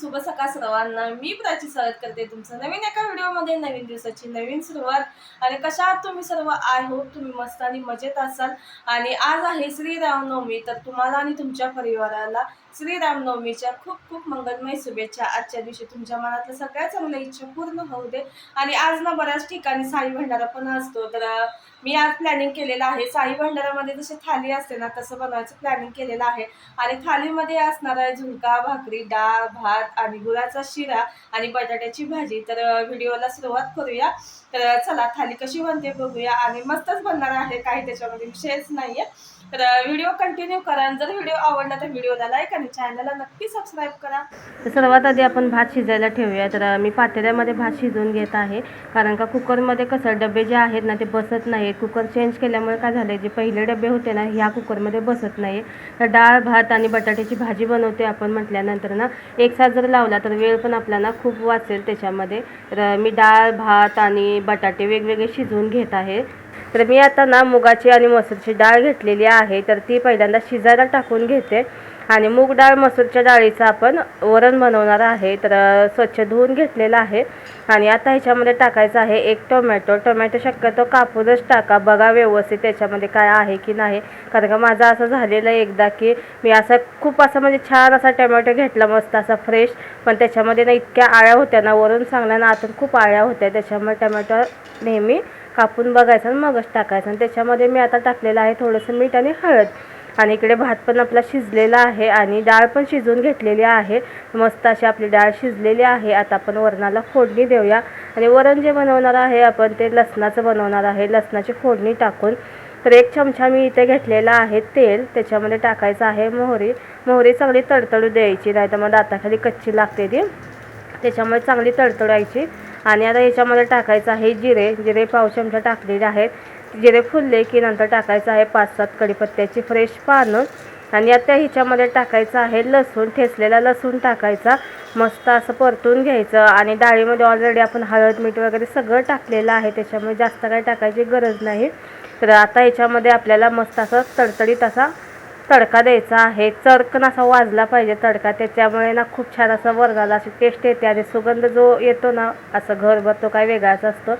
शुभ सकाळ सर्वांना. मी प्राची स्वागत करते तुमचं नवीन एका व्हिडिओमध्ये नवीन दिवसाची नवीन सुरुवात. आणि कशा आहात तुम्ही सर्व? आय होप तुम्ही मस्त आणि मजेत असाल. आणि आज आहे श्रीरामनवमी तर तुम्हाला आणि तुमच्या परिवाराला श्रीरामनवमीच्या खूप खूप मंगलमय शुभेच्छा. आजच्या दिवशी तुमच्या मनातल्या सगळ्या चांगल्या इच्छा पूर्ण होऊ दे. आणि आज ना बऱ्याच ठिकाणी साई भंडारा पण असतो. तर मी आज प्लॅनिंग केलेलं आहे. साई भंडारामध्ये जशी थाली असते ना तसं बनवायचं प्लॅनिंग केलेलं आहे. आणि थालीमध्ये असणार आहे झुणका भाकरी डाळ भात आणि गुळाचा शिरा आणि बटाट्याची भाजी. तर व्हिडिओला सुरुवात करूया. तर चला थाली कशी बनते बघूया. आणि मस्तच बनणार आहे. काही त्याच्यामध्ये विषयच नाहीये. तर व्हिडिओ कंटिन्यू करा. आणि जर व्हिडिओ आवडला तर व्हिडिओला लाईक आणि चॅनलला नक्की सबस्क्राईब करा. तर सर्वात आधी आपण भात शिजायला ठेवूया. तर मी पातेल्यामध्ये भात शिजवून घेत आहे. कारण का कुकरमध्ये कसं डबे जे आहेत ना ते बसत नाही कुकर चेंज केल्यामुळे काय झालं जे पहिले डबे होते ना ह्या कुकरमध्ये बसत नाही तर डाळ भात आणि बटाट्याची भाजी बनवते आपण म्हटल्यानंतर ना एक साथ जर लावला तर वेळ पण आपल्याला खूप वाचेल त्याच्यामध्ये. तर मी डाळ भात आणि बटाटे वेगवेगळे शिजवून घेत आहे. तर मी आता ना मुगाची आणि मसूरची डाळ घेतलेली आहे. तर ती पहिल्यांदा शिजायला टाकून घेते. आणि मूग डाळ मसूरच्या डाळीचं आपण वरण बनवणार आहे. तर स्वच्छ धुवून घेतलेलं आहे. आणि आता ह्याच्यामध्ये टाकायचं आहे एक टोमॅटो. टोमॅटो शक्यतो कापूनच टाका. बघा व्यवस्थित त्याच्यामध्ये काय आहे की नाही. कारण का माझं असं झालेलं आहे एकदा की मी असं खूप असं म्हणजे छान असा टोमॅटो घेतला मस्त असा फ्रेश. पण त्याच्यामध्ये ना इतक्या आळ्या होत्या ना वरून चांगल्या ना आतून खूप आळ्या होत्या. त्याच्यामुळे टोमॅटो नेहमी कापून बघायचं आणि मगच टाकायचं. आणि त्याच्यामध्ये मी आता टाकलेलं आहे थोडंसं मीठ आणि हळद. आणि इकडे भात पण आपला शिजलेला आहे आणि डाळ पण शिजवून घेतलेली आहे. मस्त अशी आपली डाळ शिजलेली आहे. आता आपण वरणाला फोडणी देऊया. आणि वरण जे बनवणार आहे आपण ते लसणाचं बनवणार आहे. लसणाची फोडणी टाकून. तर एक चमचा मी इथे घेतलेला आहे तेल. त्याच्यामध्ये टाकायचं आहे मोहरी. मोहरी चांगली तडतडू द्यायची नाही तर मग दाताखाली कच्ची लागते ती. त्याच्यामुळे चांगली तडतडायची. आणि आता याच्यामध्ये टाकायचं आहे जिरे. जिरे पाव चमचा टाकलेले आहेत. जिरे फुलले की नंतर टाकायचं आहे पाच सात कढीपत्त्याची फ्रेश पानं. आणि आता ह्याच्यामध्ये टाकायचं आहे लसूण ठेचलेला लसूण टाकायचा. मस्त असं परतून घ्यायचं. आणि डाळीमध्ये ऑलरेडी आपण हळद मीठ वगैरे सगळं टाकलेलं आहे. त्याच्यामुळे जास्त काही टाकायची गरज नाही. तर आता ह्याच्यामध्ये आपल्याला मस्त असं तडतडीत असा तडका द्यायचा आहे. चरकन असा वाजला पाहिजे तडका. त्याच्यामुळे ना खूप छान असं वर्गाला अशी टेस्ट येते आणि सुगंध जो येतो ना असं घरभर तो काय वेगळाच असतो.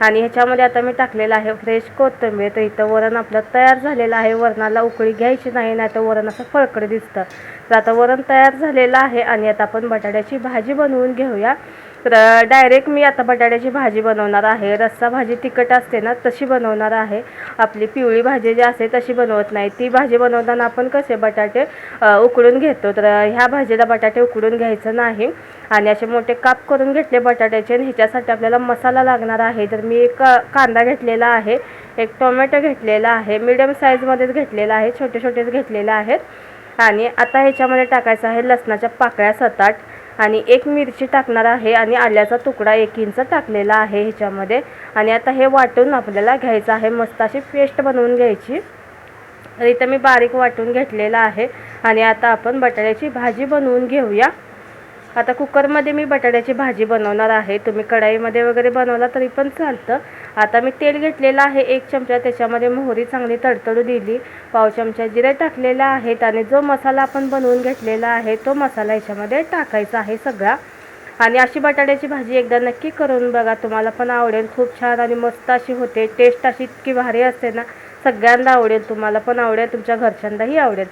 आणि ह्याच्यामध्ये आता मी टाकलेलं आहे फ्रेश कोथिंबीर. तर इथं वरण आपलं तयार झालेलं आहे. वरणाला उकळी घ्यायची नाही नाही तर वरण असं फळकड दिसतं. तर आता वरण तयार झालेलं आहे आणि आता आपण बटाट्याची भाजी बनवून घेऊया. तर डायरेक्ट मी आता बटाट्याची भाजी बनवणार आहे. रस्सा भाजी तिखट असते ना तशी बनवणार आहे. आपली पिवळी भाजी जी असते तशी बनवत नाही. ती भाजी बनवताना आपण कसे बटाटे उकळून उकडून घेतो? तर ह्या भाजीला बटाटे उकडून घ्यायचं नाही. आणि असे मोठे काप करून घेतले बटाट्याचे आणि ह्याच्यासाठी आपल्याला मसाला लागणार आहे. तर मी एक कांदा घेतलेला आहे. एक टोमॅटो घेतलेला आहे. मिडियम साईजमध्येच घेतलेला आहे. छोटे छोटेच घेतलेले आहेत. आणि आता ह्याच्यामध्ये टाकायचं आहे लसणाच्या पाकळ्या सताट आणि एक मिरची टाकणार आहे आणि आल्याचा तुकडा एक इंच टाकलेला आहे ह्याच्यामध्ये. आणि आता हे वाटून आपल्याला घ्यायचं आहे. मस्त अशी पेस्ट बनवून घ्यायची. तर इथं मी बारीक वाटून घेतलेला आहे. आणि आता आपण बटाट्याची भाजी बनवून घेऊया. आता कुकरमध्ये मी बटाट्याची भाजी बनवणार आहे. तुम्ही कढाईमध्ये वगैरे बनवला तरी पण चालतं. आता मी तेल घेतलेलं आहे एक चमचा. त्याच्यामध्ये मोहरी चांगली तडतडू दिली. पाव चमचा जिरे टाकलेला आहेत आणि जो मसाला आपण बनवून घेतलेला आहे तो मसाला ह्याच्यामध्ये टाकायचा आहे सगळा. आणि अशी बटाट्याची भाजी एकदा नक्की करून बघा. तुम्हाला पण आवडेल. खूप छान आणि मस्त अशी होते. टेस्ट अशी इतकी भारी असते ना. सगळ्यांना आवडेल. तुम्हाला पण आवडेल. तुमच्या घरच्यांनाही आवडेल.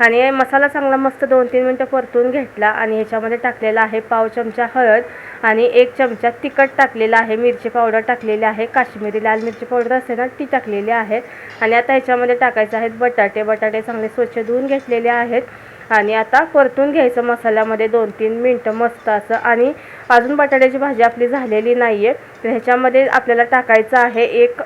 आणि मसाला चांगला मस्त दोन तीन मिनटं परतून घेतला आणि ह्याच्यामध्ये टाकलेला आहे पाव चमचा हळद आणि एक चमचा तिखट टाकलेला आहे मिरची पावडर टाकलेली आहे काश्मीरी लाल मिरची पावडर असते ना ती टाकलेली आहे. आणि आता ह्याच्यामध्ये टाकायचे आहेत बटाटे बटाटे चांगले स्वच्छ धुवून घेतलेले आहेत. आणि आता परतून घ्यायचं मसाल्यामध्ये दोन तीन मिनटं मस्त असं. आणि अजून बटाट्याची भाजी आपली झालेली नाही आहे तर ह्याच्यामध्ये आपल्याला टाकायचं आहे एक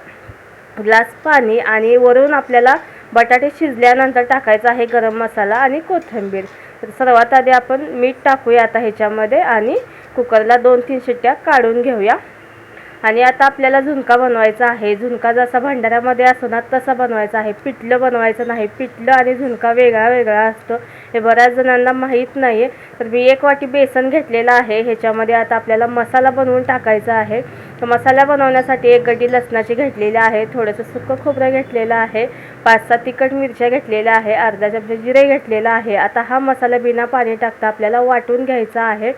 ग्लास पाणी आणि वरून आपल्याला बटाटे शिजल्यानंतर टाकायचा आहे गरम मसाला आणि कोथिंबीर. तर सर्वात आधी आपण मीठ टाकूया आता ह्याच्यामध्ये आणि कुकरला दोन तीन शिट्ट्या काढून घेऊया. आणि आता आपल्याला झुणका बनवायचा आहे. झुणका जसा भंडाऱ्यामध्ये असतो ना तसा बनवायचा आहे. पिठलं बनवायचं नाही. पिठलं आणि झुणका वेगळा वेगळा असतो. हे बऱ्याच जणांना माहीत नाही आहे तर मी एक वाटी बेसन घेतलेलं आहे. ह्याच्यामध्ये आता आपल्याला मसाला बनवून टाकायचा आहे. मसाला बनवण्यासाठी एक गड्डी लसणाची घेतलेली आहे. थोडंसं सुकं खोबरं घेतलेलं आहे. पाच सात तिखट मिरच्या घेतलेल्या आहे. अर्धा चमचा जिरे घेतलेला आहे. आता हा मसाला बिना पाणी टाकता आपल्याला वाटून घ्यायचा आहे.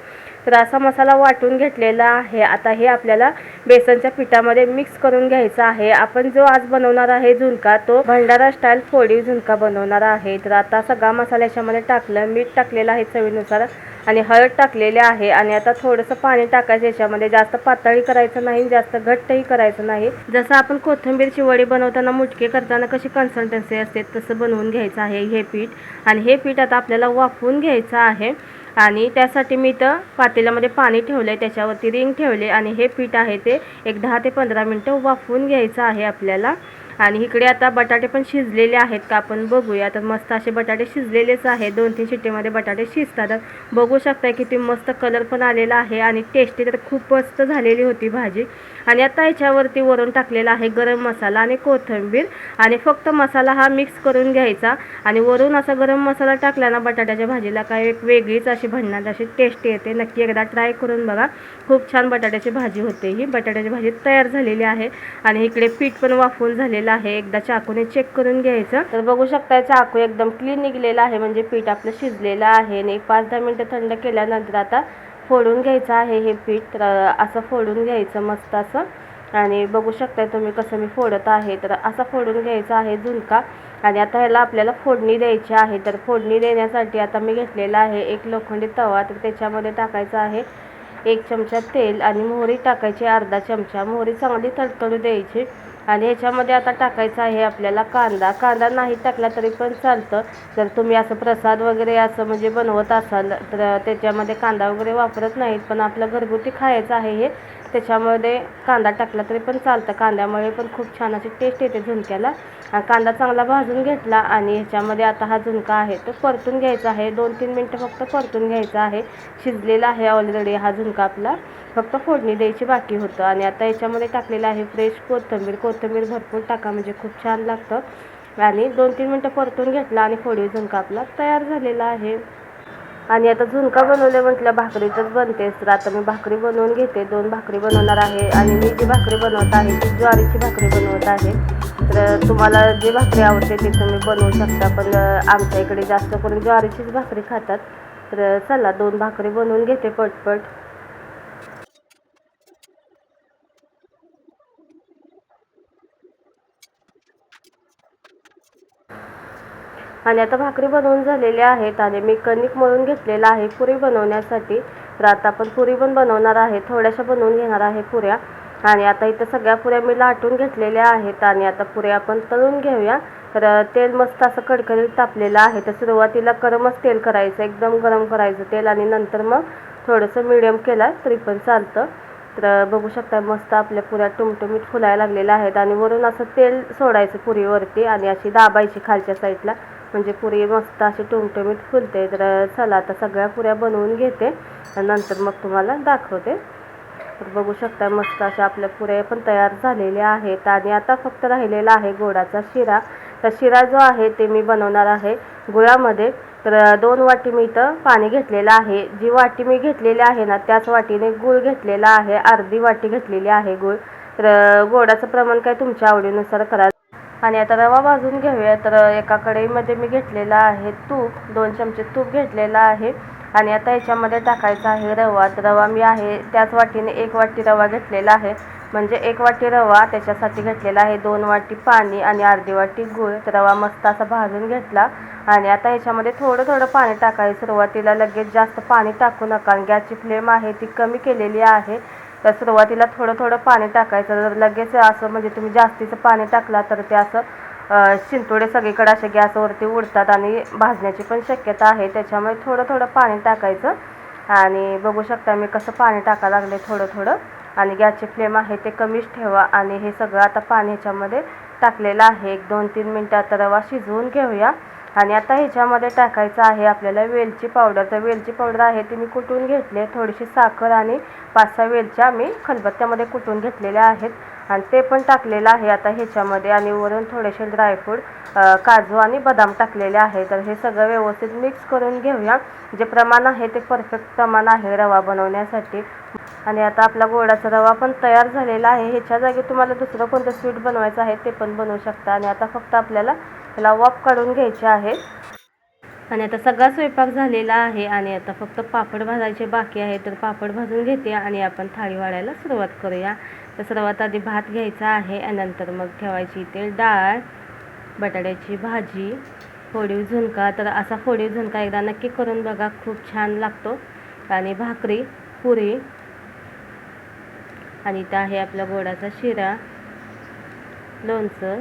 तर असा मसाला वाटून घेतलेला आहे. आता हे आपल्याला बेसनच्या पिठामध्ये मिक्स करून घ्यायचा आहे. आपण जो आज बनवणार आहे झुणका तो भंडारा स्टाईल फोडी झुणका बनवणार आहे. तर आता सगळा मसाला याच्यामध्ये टाकलं. मीठ टाकलेलं आहे चवीनुसार. आणि हळद टाकलेली आहे. आणि आता थोडंसं पाणी टाकायचं याच्यामध्ये जास्त पातळी करायचं नाही जास्त घट्टही करायचं नाही. जसं आपण कोथिंबीरची वडी बनवताना मुटके करताना कशी कन्सल्टन्सी असते तसं बनवून घ्यायचं आहे हे पीठ. आणि हे पीठ आता आपल्याला वाफवून घ्यायचं आहे. आणि त्यासाठी मी तर पातेल्यामध्ये पाणी ठेवलं आहे त्याच्यावरती रिंग ठेवले. आणि हे पीठ आहे ते एक दहा ते पंधरा मिनटं वाफवून घ्यायचं आहे आपल्याला. आणि इकडे आता बटाटे पण शिजलेले आहेत का आपण बघूया. तर मस्त असे बटाटे शिजलेलेच आहे दोन तीन शिट्टीमध्ये बटाटे शिजतात. बघू शकता किती मस्त कलर पण आलेला आहे आणि टेस्टी तर खूप मस्त झालेली होती भाजी. आणि आता याच्यावरती वरून टाकलेला आहे गरम मसाला आणि कोथिंबीर. आणि फक्त मसाला हा मिक्स करून घ्यायचा. आणि वरून असा गरम मसाला टाकला ना बटाट्याच्या भाजीला काय एक वेगळीच अशी भन्नाट अशी टेस्ट येते. नक्की एकदा ट्राय करून बघा. खूप छान बटाट्याची भाजी होते ही. बटाट्याची भाजी तयार झालेली आहे. आणि इकडे पीठ पण वाफवून झालेलं आहे. एकदा चाकूने चेक करून घ्यायचं. तर बघू शकता चाकू एकदम क्लीन निघलेला आहे. म्हणजे पीठ आपलं शिजलेलं आहे. आणि एक पाच दहा मिनटं थंड केल्यानंतर आता फोडून घ्यायचं आहे हे पीठ तर असं फोडून घ्यायचं मस्त असं. आणि बघू शकताय तुम्ही कसं मी फोडत आहे. तर असं फोडून घ्यायचं आहे झुणका. आणि आता ह्याला आपल्याला फोडणी द्यायची आहे. तर फोडणी देण्यासाठी आता मी घेतलेला आहे एक लोखंडी तवा. तर त्याच्यामध्ये टाकायचं आहे एक चमचा तेल आणि मोहरी टाकायची अर्धा चमचा. मोहरी चांगली तडतडू द्यायची. आणि ह्याच्यामध्ये आता टाकायचा आहे आपल्याला कांदा. कांदा नाही टाकला तरी पण चालतं. जर तुम्ही असं प्रसाद वगैरे असं म्हणजे बनवत असाल तर त्याच्यामध्ये कांदा वगैरे वापरत नाहीत. पण आपलं घरगुती खायचं आहे हे. त्याच्यामध्ये कांदा टाकला तरी पण चालतं. कांद्यामुळे पण खूप छान अशी टेस्ट येते झुणक्याला. कांदा चांगला भाजून घेतला आणि ह्याच्यामध्ये आता हा झुणका आहे तो परतून घ्यायचा आहे. दोन तीन मिनटं फक्त परतून घ्यायचा आहे. शिजलेला आहे ऑलरेडी हा झुणका आपला. फक्त फोडणी द्यायची बाकी होतं. आणि आता याच्यामध्ये टाकलेलं आहे फ्रेश कोथिंबीर. कोथिंबीर भरपूर टाका म्हणजे खूप छान लागतं. आणि दोन तीन मिनटं परतून घेतला आणि फोडीव झुणका आपला तयार झालेला आहे. आणि आता झुणका बनवले म्हटलं भाकरीचंच बनतेच तर आता मी भाकरी बनवून घेते. दोन भाकरी बनवणार आहे. आणि मी जी भाकरी बनवत आहे ती ज्वारीची भाकरी बनवत आहे. तर तुम्हाला जी भाकरी आवडते ती तुम्ही बनवू शकता. पण आमच्या इकडे जास्त करून ज्वारीचीच भाकरी खातात. तर चला दोन भाकरी बनवून घेते पटपट. आणि आता भाकरी बनवून झालेल्या आहेत आणि मी कणिक मळून घेतलेला आहे पुरी बनवण्यासाठी. तर आता आपण पुरी पण बनवणार आहे. थोड्याशा बनवून घेणार आहे पुऱ्या. आणि आता इथं सगळ्या पुऱ्या मी लाटून घेतलेल्या आहेत आणि आता पुऱ्या आपण तळून घेऊया. तर तेल मस्त असं कडकडीत तापलेलं आहे. तर सुरुवातीला गरमच तेल करायचं एकदम गरम करायचं तेल आणि नंतर मग थोडंसं मिडियम केला तरी पण चालतं. तर बघू शकता मस्त आपल्या पुऱ्या टुमटुमीत फुलायला लागलेल्या आहेत आणि वरून असं तेल सोडायचं पुरीवरती आणि अशी दाबायची खालच्या साईडला म्हणजे पुरी मस्त अशी टुमटुमीत फुलते. तर चला आता सगळ्या पुऱ्या बनवून घेते. आणि नंतर मग तुम्हाला दाखवते. तर बघू शकता मस्त अशा आपल्या पुऱ्या पण तयार झालेल्या आहेत. आणि आता फक्त राहिलेला आहे गोडाचा शिरा. तर शिरा जो आहे ते मी बनवणार आहे गुळामध्ये. तर दोन वाटी मी इथं पाणी घेतलेलं आहे. जी वाटी मी घेतलेली आहे ना त्याच वाटीने गूळ घेतलेला आहे. अर्धी वाटी घेतलेली आहे गूळ. तर गोडाचं प्रमाण काय तुमच्या आवडीनुसार करा. आणि आता रवा भाजून घेऊया. तर एका कढईमध्ये मी घेतलेला आहे तूप दोन चमचे तूप घेतलेला आहे. आणि आता याच्यामध्ये टाकायचा आहे रवा. तर रवा मी आहे त्याच वाटीने एक वाटी रवा घेतलेला आहे. म्हणजे एक वाटी रवा त्याच्यासाठी घेतलेला आहे दोन वाटी पाणी आणि अर्धी वाटी गूळ. तर रवा मस्त असा भाजून घेतला. आणि आता याच्यामध्ये थोडं थोडं पाणी टाकायचं सुरुवातीला लगेच जास्त पाणी टाकू नका. आणि गॅसची फ्लेम आहे ती कमी केलेली आहे. तर सुरुवातीला थोडं थोडं पाणी टाकायचं. जर लगेच असं म्हणजे तुम्ही जास्तीचं पाणी टाकला तर ते असं शिंतोडे सगळीकडे असे गॅसवरती उडतात आणि भाजण्याची पण शक्यता आहे. त्याच्यामुळे थोडं थोडं पाणी टाकायचं. आणि बघू शकता मी कसं पाणी टाका लागले थोडं थोडं. आणि गॅसची फ्लेम आहे ते कमीच ठेवा आणि हे सगळं आता पाणी ह्याच्यामध्ये टाकलेलं आहे. एक दोन तीन मिनटात रवा शिजवून घेऊया. आणि आता ह्याच्यामध्ये टाकायचं आहे आपल्याला वेलची पावडर. तर वेलची पावडर आहे ती मी कुटून घेतली थोडीशी साखर आणि पाच सहा वेलच्या मी खलबत्त्यामध्ये कुटून घेतलेल्या आहेत. आणि ते पण टाकलेलं आहे आता ह्याच्यामध्ये. आणि वरून थोडेसे ड्रायफ्रूट काजू आणि बदाम टाकलेले आहे. तर हे सगळं व्यवस्थित मिक्स करून घेऊया. जे प्रमाण आहे ते परफेक्ट प्रमाण आहे रवा बनवण्यासाठी. आणि आता आपला गोडाचा रवा पण तयार झालेला आहे. ह्याच्या जागी तुम्हाला दुसरं कोणतं स्वीट बनवायचं आहे ते पण बनवू शकता. आणि आता फक्त आपल्याला त्याला वाफ काढून घ्यायचे आहेत आणि आता सगळा स्वयंपाक झालेला आहे आणि आता फक्त पापड भाजायचे बाकी आहे. तर पापड भाजून घेते आणि आपण थाळी वाढायला सुरुवात करूया. तर सर्वात आधी भात घ्यायचा आहे आणि नंतर मग ठेवायची ते डाळ बटाट्याची भाजी फोडीव झुणका. तर असा फोडीव झुणका एकदा नक्की करून बघा खूप छान लागतो. आणि भाकरी पुरी आणि इथं आहे आपला गोडाचा शिरा लोणचं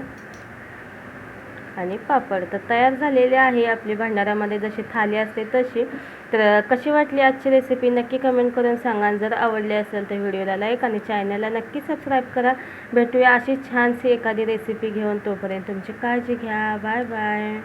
आणि पापड. तर तयार झालेले आहे आपली भांडारामध्ये. जशी थाली असते तशी. तर कशी वाटली आजची रेसिपी नक्की कमेंट करून सांगा. जर आवडली असेल तर व्हिडिओला लाईक आणि चॅनलला नक्की सबस्क्राईब करा. भेटूया अशी छानशी एखादी रेसिपी घेऊन. तोपर्यंत तुमची काळजी घ्या. Bye bye